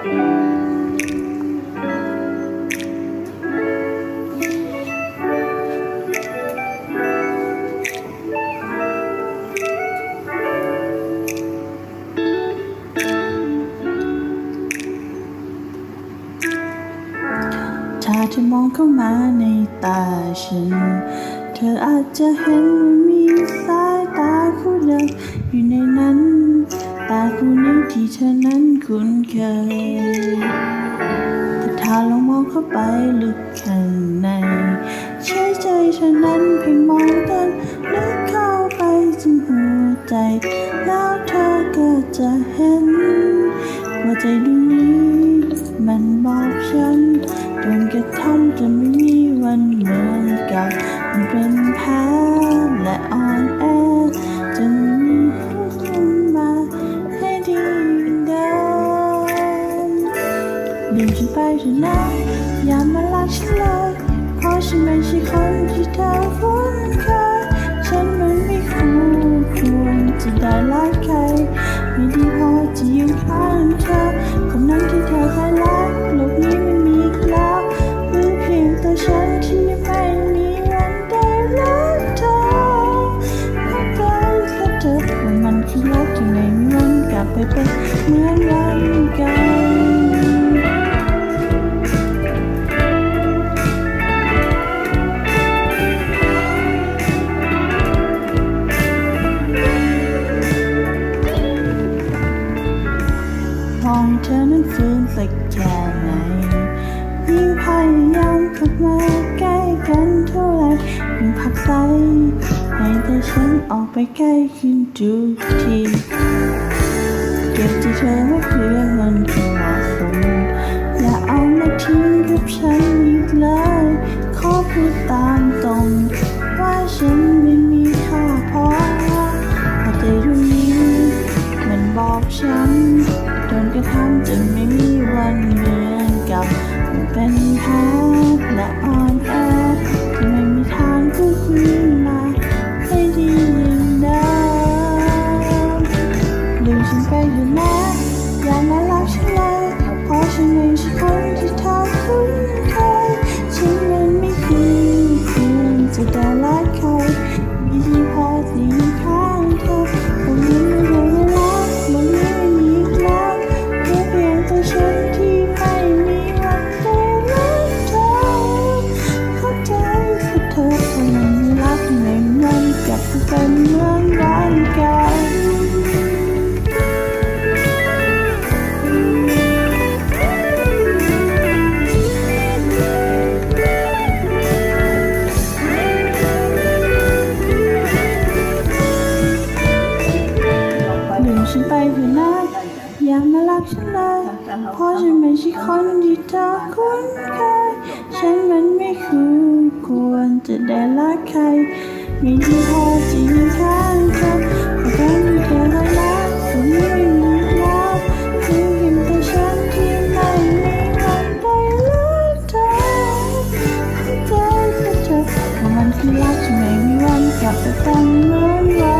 ถ้าเธอมองเข้ามาในตาฉัน เธออาจจะเห็นว่ามีสายตาคู่เดิมอยู่ในนั้น ตาคู่นี้ที่เธอนั้นคุ้นเคยแต่ถ้าลองมองเข้าไปลึกข้างใน ใช้ใจเธอนั้นเพียงมองกันลึกเข้าไปจนหัวใจ แล้วเธอก็จะเห็น ว่าใจดวงนี้มันบอกฉันโดนกระทำจนไม่มีวันเหมือนเกับมันเป็นแพ้ ลืมฉันไปเถอะนะอย่ามารักฉันเลยเพราะฉันไม่ใช่คนที่เธอคุ้นเคยฉันมันไม่คู่ควรจะได้รักใครไม่ดีพอจะอยู่ข้างเธอคนนั้นที่เธอเคยรักโลกนี้ไม่มีอีกแล้วหรือเพียงแต่ฉันที่ไม่มีวันได้รักเธอเข้าใจแค่เธอว่ามันคือรักที่ไม่มีวันกลับไปเป็นเหมือนวันเก่า ธอนั้นฟื้นสักแค่ไหนยิ่งพยายามกลับมาใกล้กันเท่าไรยิ่งผักไสให้แต่ฉันออกไปใกล้ขึ้นทุกที เก็บที่เธอไว้เพื่อวันที่เโดนกระทำจนไม่มีวันเหมือนกับเป็นแพ้แไปเถอะนะอย่ามารักฉันเลยเพราะฉันไม่ใช่คนที่เธอคุ้นเคยฉันมันไม่คือควรจะได้รักใครไม่ดีพอจะอยู่ข้างเธอเพราะคนที่เธอเคยรักคนนี้ไม่มีแล้วเพียงเพียงแต่ฉันที่ไม่มีวันได้รักเธอเข้าใจแค่เธอว่ามันคือรักที่ไม่มีวันกลับไปเป็นเหมือน